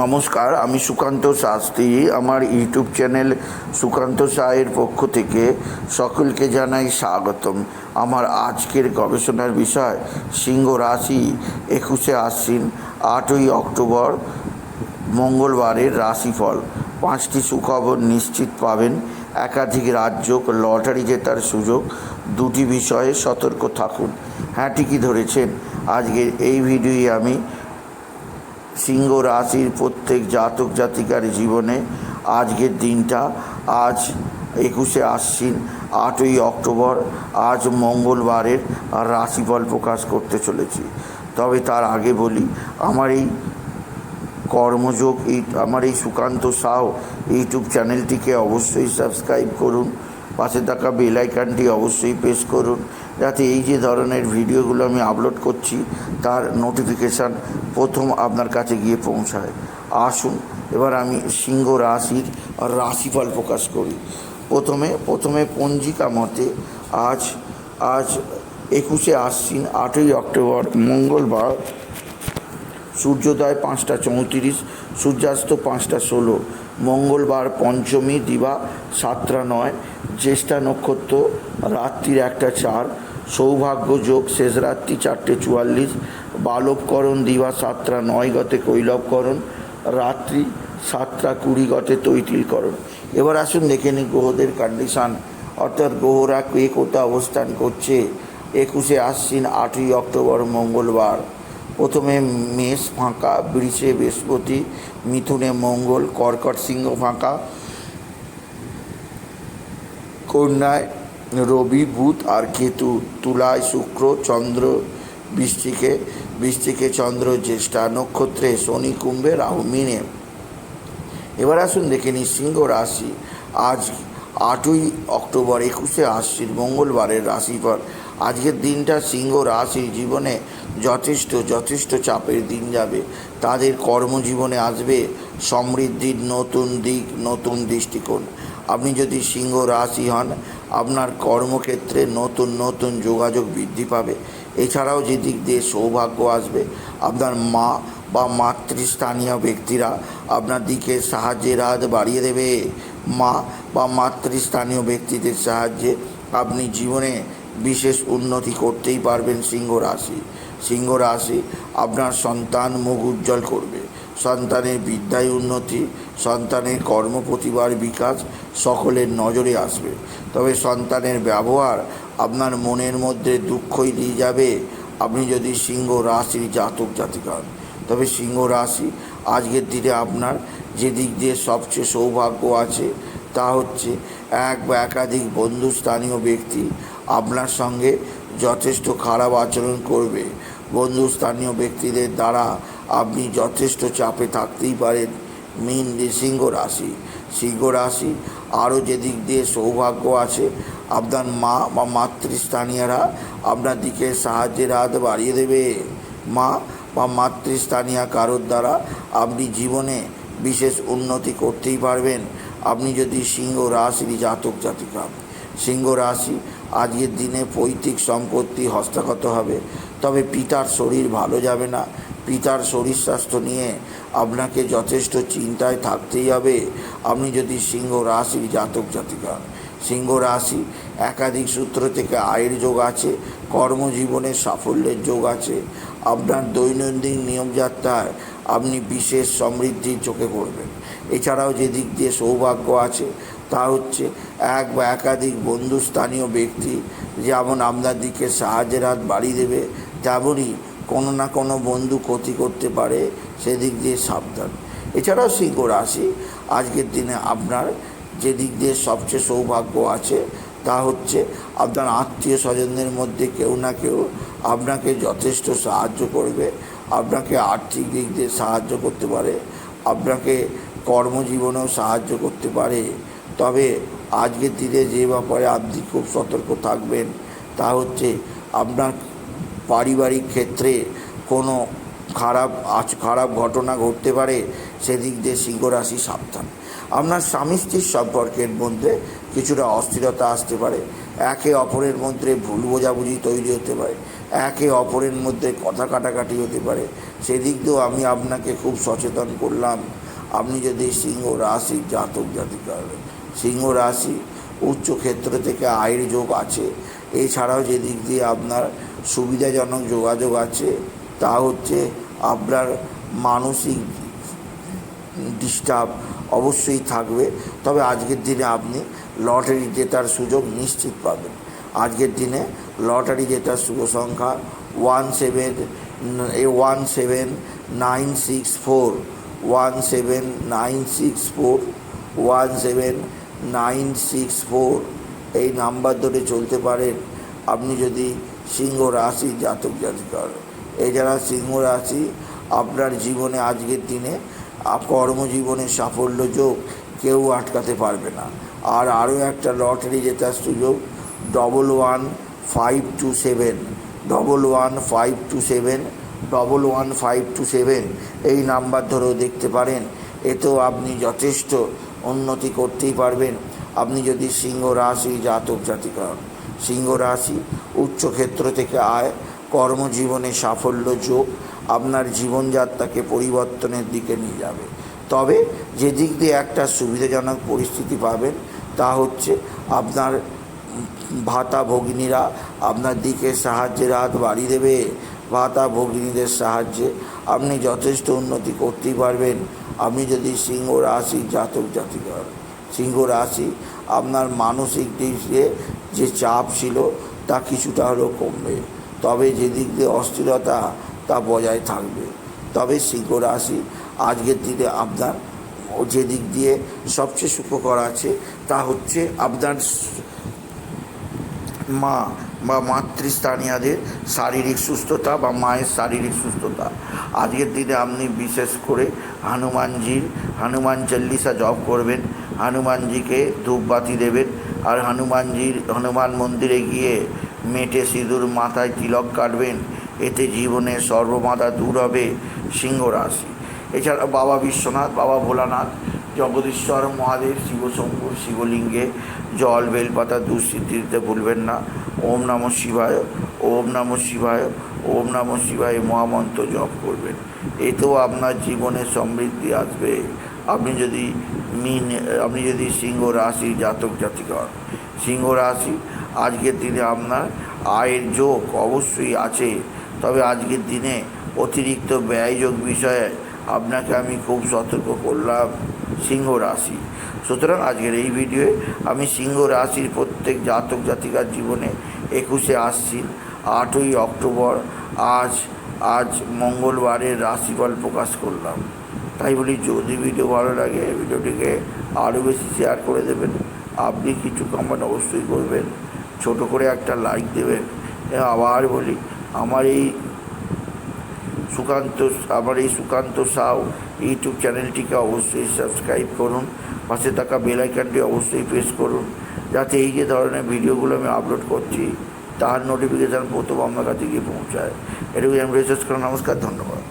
নমস্কার, আমি সুকান্ত শাস্ত্রী। আমার ইউটিউব চ্যানেল সুকান্ত সায়ের পক্ষ থেকে সকলকে জানাই স্বাগতম। আমার আজকের গবেষণার বিষয়, সিংহ রাশি একুশে আশ্বিন, আটই অক্টোবর, মঙ্গলবারের রাশিফল। পাঁচটি সুখবর নিশ্চিত পাবেন। একাধিক রাজ্য লটারি জেতার সুযোগ। দুটি বিষয়ে সতর্ক থাকুন। হ্যাঁ ঠিকই ধরেছেন। আজকের এই ভিডিওয়ে আমি সিংহ রাশির প্রত্যেক জাতক জাতিকার জীবনে আজকের দিনটা আজ একুশে আশ্বিন, আটই অক্টোবর, আজ মঙ্গলবারের রাশিফল প্রকাশ করতে চলেছি। তবে তার আগে বলি, আমার এই কর্মযোগ, এই, আমার এই সুকান্ত সাউ ইউটিউব চ্যানেলটিকে অবশ্যই সাবস্ক্রাইব করুন। পাশে থাকা বেল আইকনটি অবশ্যই প্রেস করুন, যাতে এই যে ধরনের ভিডিওগুলো আমি আপলোড করছি, তার নোটিফিকেশান প্রথম আপনার কাছে গিয়ে পৌঁছায়। আসুন, এবার আমি সিংহ রাশির রাশিফল প্রকাশ করি। প্রথমে প্রথমে পঞ্জিকা মতে আজ আজ একুশে আশ্বিন, আটই অক্টোবর, মঙ্গলবার, সূর্যোদয় পাঁচটা চৌত্রিশ, সূর্যাস্ত পাঁচটা ষোলো মঙ্গলবার পঞ্চমী, দিবা সাতটা নয়, জ্যেষ্ঠা নক্ষত্র, রাত্রির একটা চার, সৌভাগ্য যোগ শেষ রাত্রি চারটে চুয়াল্লিশ, বালবকরণ দিবা সাতটা নয় গতে কৈলবকরণ, রাত্রি সাতটা কুড়ি গতে তৈতিলকরণ। এবার আসুন দেখে নিই গ্রহদের কন্ডিশান অর্থাৎ গ্রহরা কে কোথায় অবস্থান করছে? একুশে আশ্বিন, আটই অক্টোবর, মঙ্গলবার। প্রথমে মেষ ফাঁকা, বৃষে বৃহস্পতি, মিথুনে মঙ্গল, কর্কট সিংহ ফাঁকা, কন্যায় রবি, বুধ আর কেতু, তুলায় শুক্র, চন্দ্র, বৃষ্টিকে বৃষ্টিকে চন্দ্র, জ্যেষ্ঠা নক্ষত্রে, শনি, কুম্ভে, রাহু, মিনে। এবার আসুন দেখে নিই সিংহ রাশি। আজ আটই অক্টোবর একুশে আশ্বিন মঙ্গলবারের রাশিফল। আজকের দিনটা সিংহ রাশির জীবনে যথেষ্ট যথেষ্ট চাপের দিন যাবে। তাদের কর্মজীবনে আসবে সমৃদ্ধির নতুন দিক, নতুন দৃষ্টিকোণ। আপনি যদি সিংহ রাশি হন, আপনার কর্মক্ষেত্রে নতুন নতুন যোগাযোগ বৃদ্ধি পাবে। এছাড়াও যে দিক দিয়ে সৌভাগ্য আসবে, আপনার মা বা মাতৃস্থানীয় ব্যক্তিরা আপনার দিকে সাহায্যের হাত বাড়িয়ে দেবে। মা বা মাতৃস্থানীয় ব্যক্তিদের সাহায্যে আপনি জীবনে বিশেষ উন্নতি করতেই পারবেন সিংহ রাশি। সিংহ রাশি আপনার সন্তান মুখ উজ্জ্বল করবে। সন্তানের বিদ্যায় উন্নতি, সন্তানের কর্ম প্রতিভার বিকাশ সকলের নজরে আসবে। তবে সন্তানের ব্যবহার আপনার মনের মধ্যে দুঃখই দিয়ে যাবে। আপনি যদি সিংহ রাশির জাতক জাতিকা হন, তবে সিংহ রাশি আজকের দিনে আপনার যে দিক দিয়ে সবচেয়ে সৌভাগ্য আছে, তা হচ্ছে এক বা একাধিক বন্ধু স্থানীয় ব্যক্তি আপনার সঙ্গে যথেষ্ট খারাপ আচরণ করবে। বন্ধু স্থানীয় ব্যক্তিদের দ্বারা আপনি যথেষ্ট চাপে থাকতেই পারেন। মিন সিংহ রাশি। সিংহ রাশি আরও যে দিক দিয়ে সৌভাগ্য আছে, আপনার মা বা মাতৃস্থানীয়রা আপনার দিকে সাহায্যের হাত বাড়িয়ে দেবে। মা বা মাতৃস্থানীয় কারোর দ্বারা আপনি জীবনে বিশেষ উন্নতি করতেই পারবেন। আপনি যদি সিংহ রাশির জাতক জাতিকা, সিংহ রাশি আজকের দিনে পৈতৃক সম্পত্তি হস্তগত হবে। তবে পিতার শরীর ভালো যাবে না। পিতার শরীর স্বাস্থ্য নিয়ে আপনাকে যথেষ্ট চিন্তায় থাকতেই হবে। আপনি যদি সিংহ রাশির জাতক জাতিকা, সিংহ রাশি একাধিক সূত্র থেকে আয়ের যোগ আছে, কর্মজীবনে সাফল্যের যোগ আছে। আপনার দৈনন্দিন নিয়মযাত্রায় আপনি বিশেষ সমৃদ্ধির চোখে পড়বেন। এছাড়াও যে দিক দিয়ে সৌভাগ্য আছে, তা হচ্ছে এক বা একাধিক বন্ধু স্থানীয় ব্যক্তি যেমন আপনার দিকে সাহায্যের হাত বাড়িয়ে দেবে তেমনই কোনো না কোনো বন্ধু ক্ষতি করতে পারে, সেদিক দিয়ে সাবধান। এছাড়াও সিংহ রাশি, আজকের দিনে আপনার যে দিক দিয়ে সবচেয়ে সৌভাগ্য আছে, তা হচ্ছে আপনার আত্মীয় স্বজনদের মধ্যে কেউ না কেউ আপনাকে যথেষ্ট সাহায্য করবে আপনাকে আর্থিক দিক দিয়ে সাহায্য করতে পারে, আপনাকে কর্মজীবনেও সাহায্য করতে পারে। তবে আজকের দিনে যে ব্যাপারে আপনি খুব সতর্ক থাকবেন, তা হচ্ছে আপনার পারিবারিক ক্ষেত্রে কোনো খারাপ, আজ খারাপ ঘটনা ঘটতে পারে, সেদিক দিয়ে সিংহ রাশি সাবধান। আপনার স্বামী স্ত্রীর সম্পর্কের মধ্যে কিছুটা অস্থিরতা আসতে পারে, একে অপরের মধ্যে ভুল বোঝাবুঝি তৈরি হতে পারে। একে অপরের মধ্যে কথা কাটাকাটি হতে পারে। সেদিক দিয়েও আমি আপনাকে খুব সচেতন করলাম। আপনি যদি সিংহ রাশি জাতক জাতিকা সিংহ রাশি উচ্চ ক্ষেত্র থেকে আয়ের যোগ আছে, এছাড়াও যে দিক দিয়ে আপনার সুবিধাজনক যোগাযোগ আছে, তা হচ্ছে আপনার মানসিক ডিস্টার্ব অবশ্যই থাকবে। তবে আজকের দিনে আপনি লটারি জেতার সুযোগ নিশ্চিত পাবেন। আজকের দিনে লটারি জেতার শুভ সংখ্যা one seven one seven nine six four, one seven nine six four, one seven nine six four. এই নাম্বার ধরে চলতে পারেন আপনি যদি সিংহ রাশি জাতক জাতিকার। এছাড়া সিংহ রাশি আপনার জীবনে আজকের দিনে আপ- কর্মজীবনে সাফল্য যোগ কেউ আটকাতে পারবে না। আর আরও একটা লটারি জেতার সুযোগ double one five two seven double one five two seven double one five two seven এই নাম্বার ধরেও দেখতে পারেন। এতেও আপনি যথেষ্ট উন্নতি করতেই পারবেন। আপনি যদি সিংহ রাশি জাতক জাতিকা হন সিংহ রাশি উচ্চ ক্ষেত্র থেকে আয়, কর্মজীবনে সাফল্য যোগ, আপনার জীবনযাত্রাকে পরিবর্তনের দিকে নিয়ে যাবে। তবে যে দিক দিয়ে একটা সুবিধাজনক পরিস্থিতি পাবেন, তা হচ্ছে আপনার ভাতা ভগিনীরা আপনার দিকে সাহায্যের হাত বাড়িয়ে দেবে। ভাতা ভগিনীদের সাহায্যে আপনি যথেষ্ট উন্নতি করতেই পারবেন। আপনি যদি সিংহ রাশি জাতক জাতিকা। সিংহ রাশি, আপনার মানসিক দিক দিয়ে যে চাপ ছিল তা কিছুটা হলেও কমবে। তবে যেদিক দিয়ে অস্থিরতা তা বজায় থাকবে। তবে সিংহ রাশি আজকের দিনে আপনার যে দিক দিয়ে সবচেয়ে সুখকর আছে তা হচ্ছে আপনার মা বা মাতৃস্থানীয়দের শারীরিক সুস্থতা বা মায়ের শারীরিক সুস্থতা। আজকের দিনে আপনি বিশেষ করে হনুমানজির, হনুমান চল্লিশা জপ করবেন, হনুমানজিকে ধূপবাতি দেবেন আর হনুমানজির, হনুমান মন্দিরে গিয়ে মেটে সিঁদুর মাথায় তিলক কাটবেন। এতে জীবনের সর্বমাতা দূর হবে সিংহ রাশি এছাড়া বাবা বিশ্বনাথ, বাবা ভোলানাথ জগদীশ্বর মহাদেব, শিবশম্ভুর শিবলিঙ্গে জল, বেলপাতা দুঃসিদ্ধি দিতে ভুলবেন না। ওম নম শিবায়, ওম নম শিবায়, ওম নম শিবায় মহামন্ত্র জপ করবেন। এতেও আপনার জীবনে সমৃদ্ধি আসবে। আপনি যদি মিন, আপনি যদি সিংহ রাশি জাতক জাতিকা হন, সিংহ রাশি আজকের দিনে আপনার আয়ের যোগ অবশ্যই আছে। তবে আজকের দিনে অতিরিক্ত ব্যয়যোগ বিষয়ে আপনাকে আমি খুব সতর্ক করলাম। সিংহ রাশি। সুতরাং আজকের এই ভিডিওয়ে আমি সিংহ রাশির প্রত্যেক জাতক জাতিকার জীবনে একুশে আসছি। আটই অক্টোবর, আজ আজ মঙ্গলবারের রাশিফল প্রকাশ করলাম। তাই বলি, যদি ভিডিও ভালো লাগে ভিডিওটিকে আরও বেশি শেয়ার করে দেবেন। আপনি কিছু কমেন্ট অবশ্যই করবেন। ছোট করে একটা লাইক দেবেন। আবার বলি, আমার এই সুকান্ত আমার এই সুকান্ত সাউ ইউটিউব চ্যানেলটিকে অবশ্যই সাবস্ক্রাইব করুন। পাশে থাকা বেল আইকনটি অবশ্যই প্রেস করুন। যাতে এই যে ধরনের ভিডিওগুলো আমি আপলোড করছি, তার নোটিফিকেশান প্রথম আপনার কাছে গিয়ে পৌঁছায়। এটুকু আমি রিসার্চ করা, নমস্কার, ধন্যবাদ।